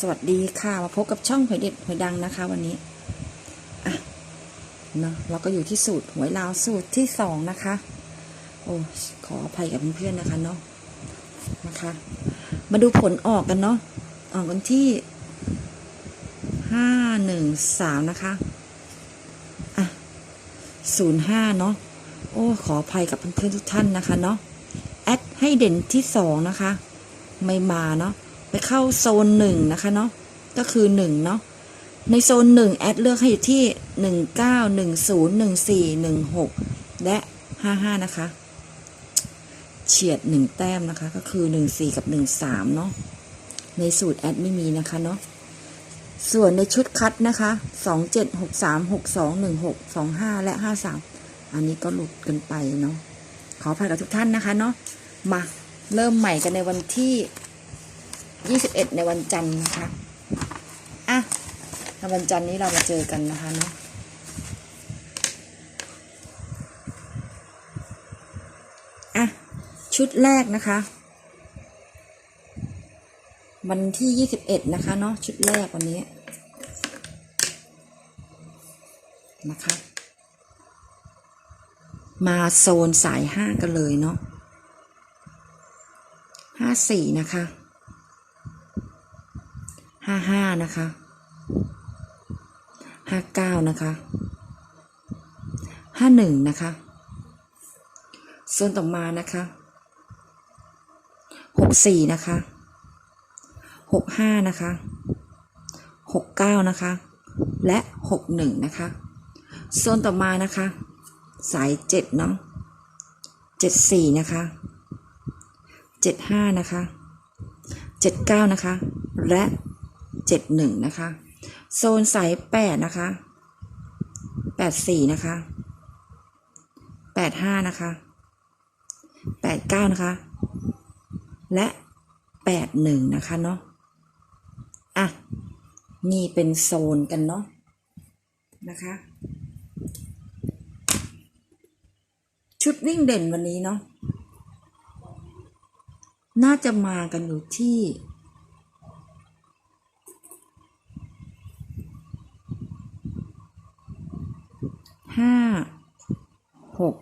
สวัสดีค่ะมาพบกับช่องหวยเด็ดหวยดังนะคะ วันนี้อะเนาะเราก็อยู่ที่สูตรหวยลาวสูตรที่สองนะคะ โอ้ขออภัยกับเพื่อนๆนะคะเนาะนะคะ มาดูผลออกกันเนาะออกกันที่ห้าหนึ่งสามนะคะอะศูนย์ห้าเนาะโอ้ขออภัยกับเพื่อนๆทุกท่านนะคะเนาะแอดให้เด่นที่สองนะคะ ไม่มาเนาะ ไปเข้าโซนหนึ่งนะคะเนาะก็คือหนึ่งเนาะในโซนหนึ่งแอดเลือกให้อยู่ที่หนึ่งเก้าหนึ่งศูนย์หนึ่งสี่หนึ่งหกและห้าห้านะคะเฉียดหนึ่งแต้มนะคะ ก็คือหนึ่งสี่กับหนึ่งสามเนาะในสูตรแอดไม่มีนะคะเนาะส่วนในชุดคัดนะคะสองเจ็ดหกสามหกสองหนึ่งหกสองห้าและห้าสามอันนี้ก็หลุดกันไปเนาะขออภัยกับทุกท่านนะคะเนาะมาเริ่มใหม่กันในวันที่ 21 ในวันจันทร์นะคะอะในวันจันทร์นี้เรามาเจอกันนะคะเนาะอะชุดแรกนะคะ วันที่ 21 นะคะเนาะชุดแรกวันนี้นะคะมาโซนสายห้ากันเลยเนาะห้าสี่นะคะ ห้าห้านะคะห้าเก้านะคะห้าหนึ่งนะคะส่วนต่อมานะคะหกสี่นะคะหกห้านะคะหกเก้านะคะ และหกหนึ่งนะคะส่วนต่อมานะคะ สายเจ็ดเนาะเจ็ดสี่นะคะเจ็ดห้านะคะเจ็ดเก้านะคะ และ เจ็ดหนึ่งนะคะ โซนสายแปดนะคะแปดสี่นะคะแปดห้านะคะแปดเก้านะคะ และแปดหนึ่งนะคะเนาะ อะ นี่เป็นโซนกันเนาะ นะคะ ชุดวิ่งเด่นวันนี้เนาะ น่าจะมากันอยู่ที่ ห้าหก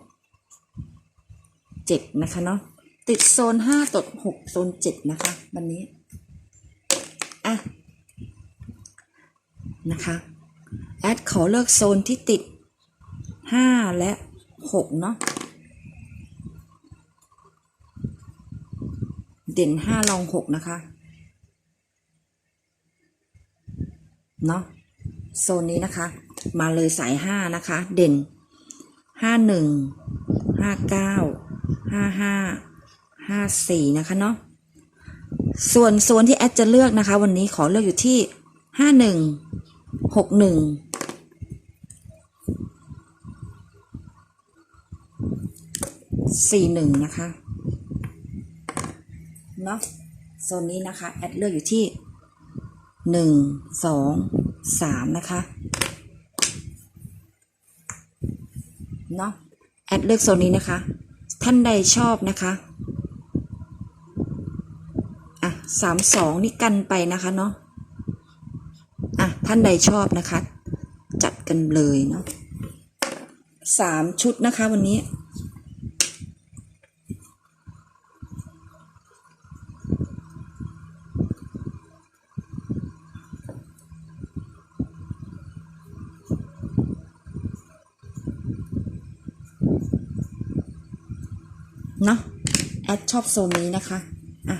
เจ็ดนะคะเนาะติดโซนห้าตดหกโซนเจ็ดนะคะ วันนี้ อะ นะคะ แอดขอเลือกโซนที่ติดห้าและหกเนาะเด่นห้าลองหกนะคะ เนาะโซนนี้นะคะ มาเลยสายห้านะคะ เด่นห้าหนึ่งห้าเก้าห้าห้าห้าสี่นะคะเนาะส่วนโซนที่แอดจะเลือกนะคะ วันนี้ขอเลือกอยู่ที่ห้าหนึ่งหกหนึ่งสี่หนึ่งนะคะเนาะโซนนี้นะคะ แอดเลือกอยู่ที่หนึ่งสองสามนะคะ เนาะแอดเลือกโซนนี้นะคะ ท่านใดชอบนะคะอะสามสองนี่กันไปนะคะเนาะอะท่านใดชอบนะคะ จัดกันเลยเนาะสามชุดนะคะวันนี้ เนาะแอ ดชอบโซนนี้นะคะอะ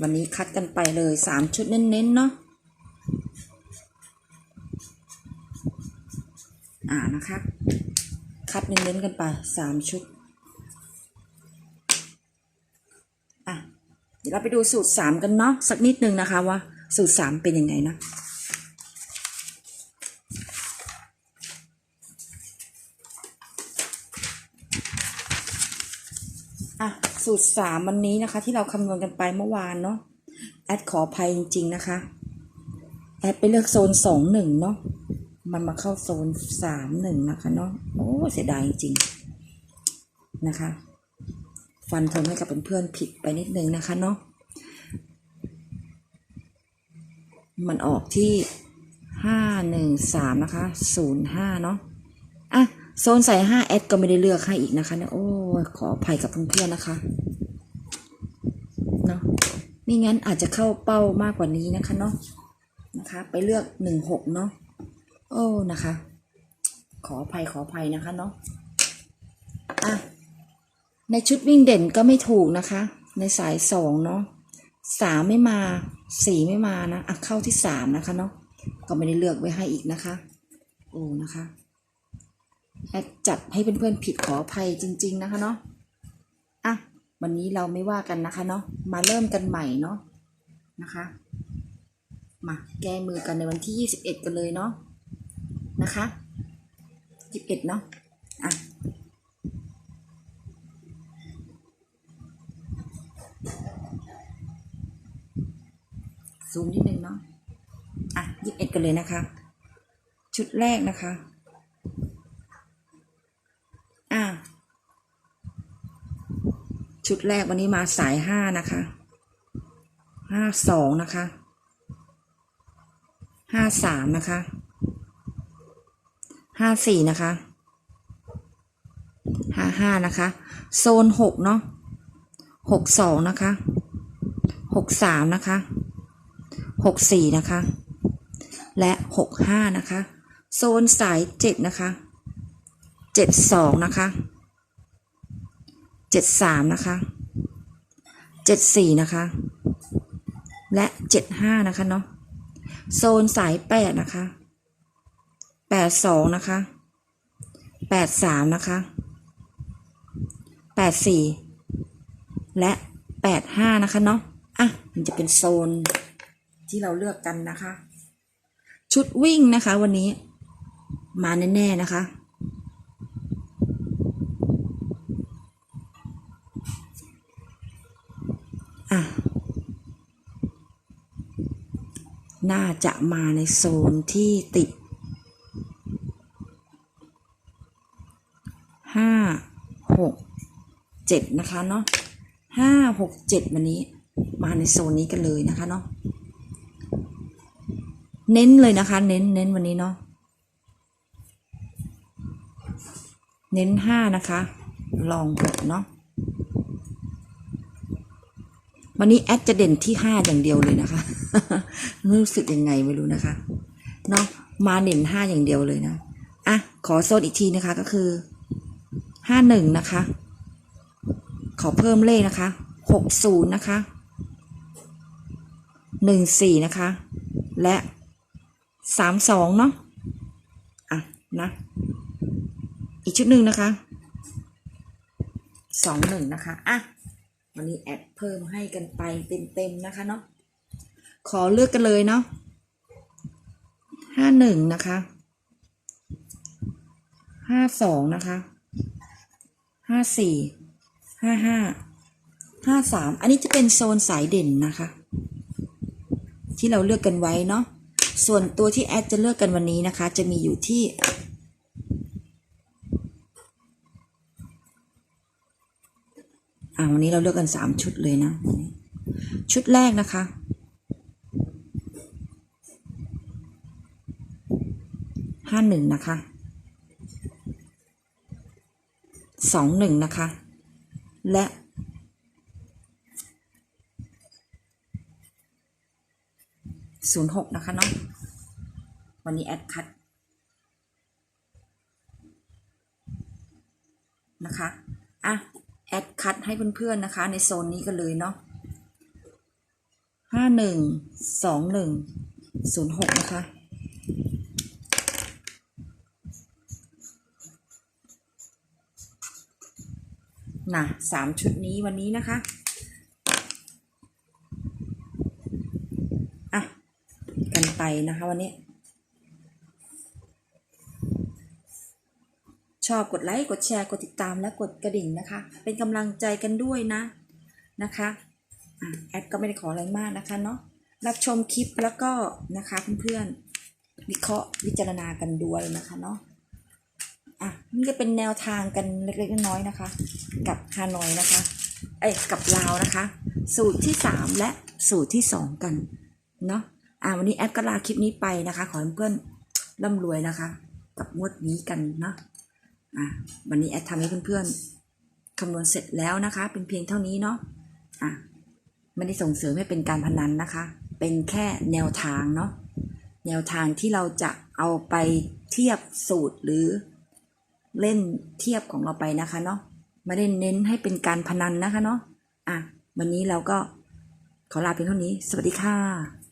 วันนี้คัดกันไปเลยสามชุดเน้นๆเนาะอ่านะคะ คัดเน้นๆกันไปสามชุดอะเดี๋ยวเราไปดูสูตรสามกันเนาะสักนิดนึงนะคะว่าสูตรสามเป็นยังไงนะ อะสูตรสามวันนี้นะคะ ที่เราคำนวณกันไปเมื่อวานเนาะแอดขออภัยจริง ๆ นะคะ แอดไปเลือกโซนสองหนึ่งเนาะมันมาเข้าโซนสามหนึ่งนะคะเนาะโอ้เสียดายจริงๆนะคะ ฟันธงให้กับเพื่อนๆผิดไปนิดนึงนะคะเนาะมันออกที่ห้าหนึ่งสามนะคะศูนย์ห้าเนาะอะ โซนใส่ห้าแอดก็ไม่ได้เลือกให้อีกนะคะเนี่ยโอ้ขออภัยกับเพื่อนๆนะคะเนาะไม่งั้นอาจจะเข้าเป้ามากกว่านี้นะคะเนาะนะคะ ไปเลือกหนึ่งหกเนาะโอ้นะคะ ขออภัยขออภัยนะคะเนาะอะในชุดวิ่งเด่นก็ไม่ถูกนะคะ ในสายสองเนาะสามไม่มาสี่ไม่มานะอะเข้าที่สามนะคะเนาะก็ไม่ได้เลือกไว้ให้อีกนะคะ โอ้นะคะ แอดจัดให้เพื่อนๆผิดขออภัยจริง ๆนะคะเนาะอะวันนี้เราไม่ว่ากันนะคะเนาะมาเริ่มกันใหม่เนาะนะคะมาแก้มือกันในวันที่ยี่สิบเอ็ดกันเลยเนาะนะคะยี่สิบเอ็ดเนาะอะซูมนิดนึงเนาะอะยี่สิบเอ็ดกันเลยนะคะ ชุดแรกนะคะ อะ ชุดแรกวันนี้มาสายห้านะคะห้าสองนะคะห้าสามนะคะห้าสี่นะคะห้าห้านะคะ โซนหกเนาะหกสองนะคะหกสามนะคะหกสี่นะคะ และหกห้านะคะ โซนสายเจ็ดนะคะเจ็ดสองนะคะ เจ็ดสามนะคะเจ็ดสี่นะคะ และเจ็ดห้านะคะเนาะโซนสายแปดนะคะแปดสองนะคะแปดสามนะคะแปดสี่และแปดห้านะคะเนาะอะมันจะเป็นโซนที่เราเลือกกันนะคะ ชุดวิ่งนะคะวันนี้มาแน่ๆนะคะ น่าจะมาในโซนที่ติด ห้าหกเจ็ดนะคะเนาะห้าหกเจ็ดวันนี้มาในโซนนี้กันเลยนะคะเนาะเน้นเลยนะคะ เน้นเน้นวันนี้เนาะเน้นห้านะคะ ลองหกเนาะวันนี้แอดจะเด่นที่ห้าอย่างเดียวเลยนะคะ รู้สึกยังไงไม่รู้นะคะเนาะมาเด่นห้าอย่างเดียวเลยนะอะขอโซนอีกทีนะคะก็คือห้าหนึ่งนะคะ ขอเพิ่มเลขนะคะหกศูนย์นะคะหนึ่งสี่นะคะ และสามสองเนาะอะนะอีกชุดหนึ่งนะคะสองหนึ่งนะคะอะวันนี้แอดเพิ่มให้กันไปเต็มๆนะคะเนาะ ขอเลือกกันเลยเนาะห้าหนึ่งนะคะห้าสองนะคะห้าสี่ห้าห้าห้าสามอันนี้จะเป็นโซนสายเด่นนะคะ ที่เราเลือกกันไว้เนาะส่วนตัวที่แอดจะเลือกกันวันนี้นะคะ จะมีอยู่ที่อ่าวันนี้เราเลือกกันสามชุดเลยนะ ชุดแรกนะคะ ห้าหนึ่งนะคะสองหนึ่งนะคะ และศูนย์หกนะคะเนาะวันนี้แอดคัดนะคะอะแอดคัดให้เพื่อนๆนะคะ ในโซนนี้กันเลยเนาะห้าหนึ่งสองหนึ่งศูนย์หกนะคะ น่ะสามชุดนี้วันนี้นะคะอะกันไปนะคะวันนี้ ชอบกดไลค์กดแชร์กดติดตามและกดกระดิ่งนะคะ เป็นกำลังใจกันด้วยนะนะคะอะแอดก็ไม่ได้ขออะไรมากนะคะเนาะรับชมคลิปแล้วก็นะคะเพื่อนๆวิเคราะห์วิจารณากันด้วยนะคะเนาะ อะนี่ก็เป็นแนวทางกันเล็กๆน้อยๆนะคะ กับฮานอยนะคะ เอ้ยกับลาวนะคะ สูตรที่สามและสูตรที่สองกันเนาะอ่าวันนี้แอดก็ลาคลิปนี้ไปนะคะ ขอให้เพื่อนร่ำรวยนะคะ กับงวดนี้กันเนาะอะวันนี้แอดทำให้เพื่อนๆคำนวณเสร็จแล้วนะคะ เป็นเพียงเท่านี้เนาะอะไม่ได้ส่งเสริมให้เป็นการพนันนะคะ เป็นแค่แนวทางเนาะแนวทางที่เราจะเอาไปเทียบสูตรหรือ เล่นเทียบของเราไปนะคะเนาะไม่ได้เน้นให้เป็นการพนันนะคะเนาะอะวันนี้เราก็ขอลาเพียงเท่านี้ สวัสดีค่ะ